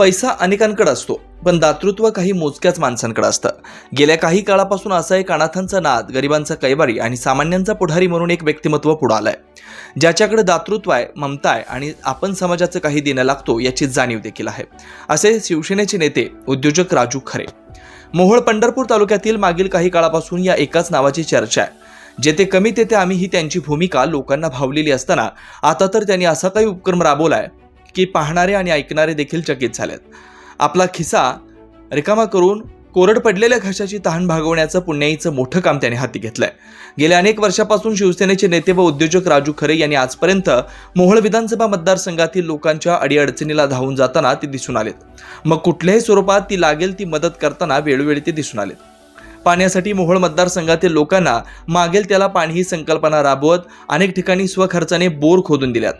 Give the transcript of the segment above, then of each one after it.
पैसा अनेकांकडे असतो पण दातृत्व काही मोजक्याच माणसांकडे असतं. गेल्या काही काळापासून असा एक अनाथांचा नाद गरिबांचा कैवारी आणि सामान्यांचा पुढारी म्हणून एक व्यक्तिमत्व पुढं आलंय. ज्याच्याकडे दातृत्व आहे ममता आहे आणि आपण समाजाचं काही देणं लागतो याची जाणीव देखील आहे. असे शिवसेनेचे नेते उद्योजक राजू खरे. मोहोळ पंढरपूर तालुक्यातील मागील काही काळापासून या एकाच नावाची चर्चा आहे. जेथे कमी तेथे आम्ही ही त्यांची भूमिका लोकांना भावलेली असताना आता तर त्यांनी असा काही उपक्रम राबवलाय की पाहणारे आणि ऐकणारे देखील चकित झालेत. आपला खिसा रिकामा करून कोरड पडलेल्या घशाची तहान भागवण्याचं पुण्याईचं मोठं काम त्याने हाती घेतलंय. गेल्या अनेक वर्षापासून शिवसेनेचे नेते व उद्योजक राजू खरे यांनी आजपर्यंत मोहोळ विधानसभा मतदारसंघातील लोकांच्या अडीअडचणीला धावून जाताना ते दिसून आलेत. मग कुठल्याही स्वरूपात ती लागेल ती मदत करताना वेळोवेळी ते दिसून आलेत. पाण्यासाठी मोहोळ मतदारसंघातील लोकांना मागेल त्याला पाणी ही संकल्पना राबवत अनेक ठिकाणी स्वखर्चाने बोर खोदून दिल्यात.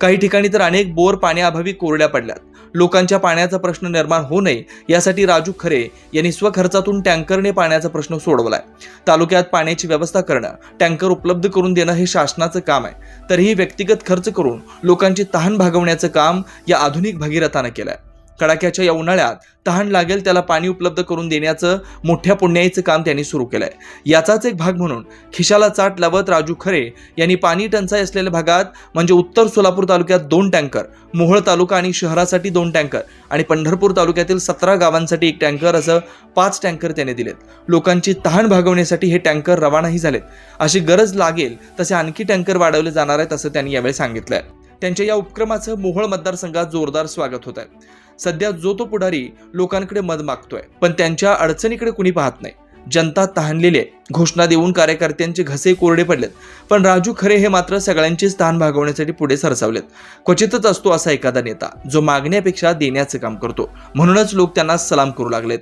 काही ठिकाणी तर अनेक बोर पाण्याअभावी कोरड्या पडल्यात. लोकांच्या पाण्याचा प्रश्न निर्माण होऊ नये यासाठी राजू खरे यांनी स्वखर्चातून टँकरने पाण्याचा प्रश्न सोडवलाय. तालुक्यात पाण्याची व्यवस्था करणं टँकर उपलब्ध करून देणं हे शासनाचं काम आहे. तरीही व्यक्तिगत खर्च करून लोकांची तहान भागवण्याचं काम या आधुनिक भगीरथानं केलंय. कडाक्याच्या या उन्हाळ्यात तहान लागेल त्याला पाणी उपलब्ध करून देण्याचं मोठ्या पुण्याईचं काम त्यांनी सुरू केलंय. याचाच एक भाग म्हणून खिशाला चाट लावत राजू खरे यांनी पाणी टंचाई असलेल्या भागात म्हणजे उत्तर सोलापूर तालुक्यात दोन टँकर मोहोळ तालुका आणि शहरासाठी दोन टँकर आणि पंढरपूर तालुक्यातील सतरा गावांसाठी एक टँकर असं पाच टँकर त्याने दिलेत. लोकांची तहान भागवण्यासाठी हे टँकर रवानाही झालेत. अशी गरज लागेल तसे आणखी टँकर वाढवले जाणार आहेत असं त्यांनी यावेळी सांगितलंय. त्यांच्या या उपक्रमाचं मोहोळ मतदारसंघात जोरदार स्वागत होत आहे सध्या जो तो पुढारी लोकांकडे मत मागतोय. पण त्यांच्या अडचणीकडे कुणी पाहत नाही. जनता तहानलेली आहे. घोषणा देऊन कार्यकर्त्यांचे घसे कोरडे पडलेत. पण राजू खरे हे मात्र सगळ्यांचीच स्थान भागवण्यासाठी पुढे सरसावलेत. क्वचितच असतो असा एखादा नेता जो मागण्यापेक्षा देण्याचं काम करतो. म्हणूनच लोक त्यांना सलाम करू लागलेत.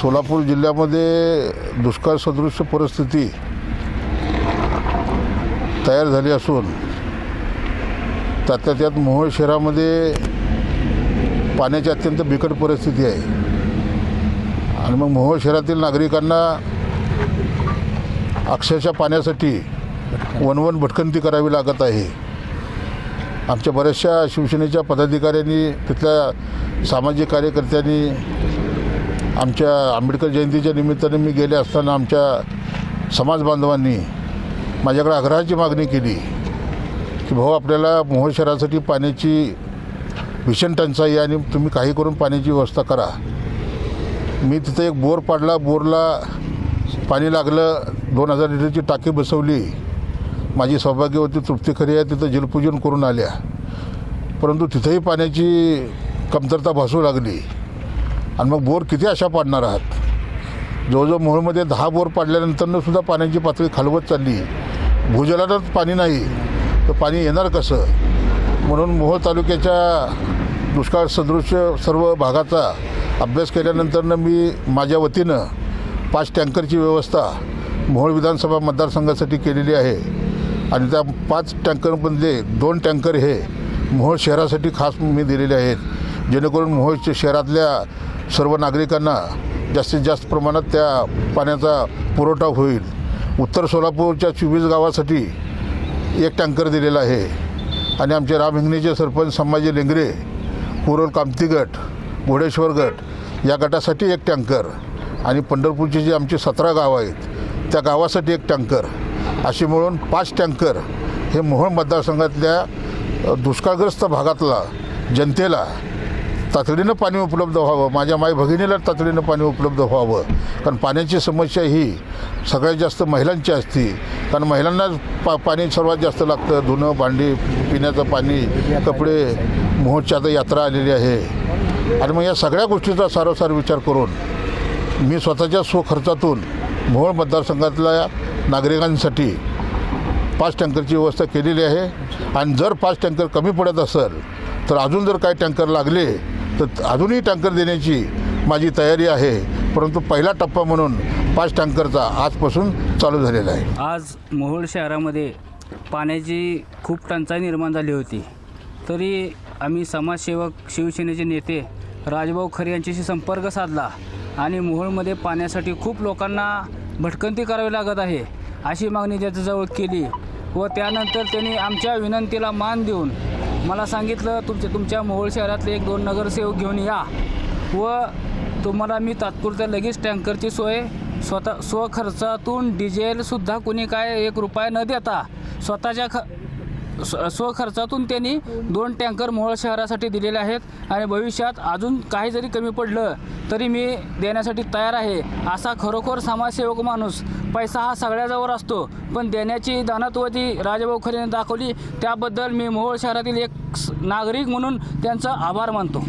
सोलापूर जिल्ह्यामध्ये दुष्काळ सदृश परिस्थिती तयार झाली असून त्यातल्या त्यात मोहोळ शहरामध्ये पाण्याची अत्यंत बिकट परिस्थिती आहे. आणि मग मोहोळ शहरातील नागरिकांना अक्षरशः पाण्यासाठी वनवन भटकंती करावी लागत आहे. आमच्या बऱ्याचशा शिवसेनेच्या पदाधिकाऱ्यांनी तिथल्या सामाजिक कार्यकर्त्यांनी आमच्या आंबेडकर जयंतीच्या निमित्ताने मी गेले असताना आमच्या समाज बांधवांनी माझ्याकडे आग्रहाची मागणी केली की भाऊ आपल्याला मोहोळ शहरासाठी पाण्याची भीषण टंचाई आणि तुम्ही काही करून पाण्याची व्यवस्था करा. मी तिथं एक बोर पाडला बोरला पाणी लागलं दोन हजार लिटरची टाकी बसवली. माझी सौभाग्यवती तृप्ती खरी आहे तिथं जलपूजन करून आल्या. परंतु तिथंही पाण्याची कमतरता भासू लागली. आणि मग बोर किती अशा पाडणार आहात? जवळजवळ मोहोळमध्ये दहा बोर पाडल्यानंतरनं सुद्धा पाण्याची पातळी खालवत चालली. भूजलातच पाणी नाही. तर पाणी येणार कसं? म्हणून मोहोळ तालुक्याच्या दुष्काळ सदृश सर्व भागाचा अभ्यास केल्यानंतरनं मी माझ्या वतीनं पाच टँकरची व्यवस्था मोहोळ विधानसभा मतदारसंघासाठी केलेली आहे. आणि त्या पाच टँकरमधले दोन टँकर हे मोहोळ शहरासाठी खास मी दिलेले आहेत. जेणेकरून मोहोळ शहरातल्या सर्व नागरिकांना जास्तीत जास्त प्रमाणात त्या पाण्याचा पुरवठा होईल. उत्तर सोलापूरच्या चोवीस गावासाठी एक टँकर दिलेला आहे. आणि आमचे राम हिंगणीचे सरपंच संभाजी लेंगरे कुरोल कामती गट घोडेश्वर गट या गटासाठी एक टँकर आणि पंढरपूरचे जे आमचे सतरा गावं आहेत त्या गावासाठी एक टँकर. अशी मिळून पाच टँकर हे मोहोळ मतदारसंघातल्या दुष्काळग्रस्त भागातला जनतेला तातडीनं पाणी उपलब्ध व्हावं. माझ्या माई भगिनीला तातडीनं पाणी उपलब्ध व्हावं. कारण पाण्याची समस्या ही सगळ्यात जास्त महिलांची असते. कारण महिलांनाच पा पाणी सर्वात जास्त लागतं. धुणं भांडी पिण्याचं पाणी कपडे मोहोळची आता यात्रा आलेली आहे. आणि मग या सगळ्या गोष्टीचा सारोसार विचार करून मी स्वतःच्या स्वखर्चातून मोहोळ मतदारसंघातल्या नागरिकांसाठी पाच टँकरची व्यवस्था केलेली आहे. आणि जर पाच टँकर कमी पडत असेल तर अजून जर काही टँकर लागले तर अजूनही टँकर देण्याची माझी तयारी आहे परंतु पहिला टप्पा म्हणून पाच टँकरचा आजपासून चालू झालेला आहे. आज मोहोळ शहरामध्ये पाण्याची खूप टंचाई निर्माण झाली होती. तरी आम्ही समाजसेवक शिवसेनेचे नेते राजभाऊ खरे यांच्याशी संपर्क साधला आणि मोहोळमध्ये पाण्यासाठी खूप लोकांना भटकंती करावी लागत आहे अशी मागणी त्याच्याजवळ केली व त्यानंतर त्यांनी आमच्या विनंतीला मान देऊन मला सांगितलं तुमच्या तुमच्या मोहोळ शहरातले एक दोन नगरसेवक घेऊन या व तुम्हाला मी तात्पुरत्या लगेच टँकरची सोय स्वतः स्वखर्चातून डिझेलसुद्धा कुणी काय एक रुपया न देता स्वतःच्या ख स्व स्वखर्चातून त्यांनी दोन टँकर मोहोळ शहरासाठी दिलेले आहेत आणि भविष्यात अजून काही जरी कमी पडलं तरी मी देण्यासाठी तयार आहे. असा खरोखर समाजसेवक माणूस पैसा हा सगळ्याजवळ असतो पण देण्याची दानत्वती राजाभाऊ खरेने दाखवली त्याबद्दल मी मोहोळ शहरातील एक नागरिक म्हणून त्यांचा आभार मानतो.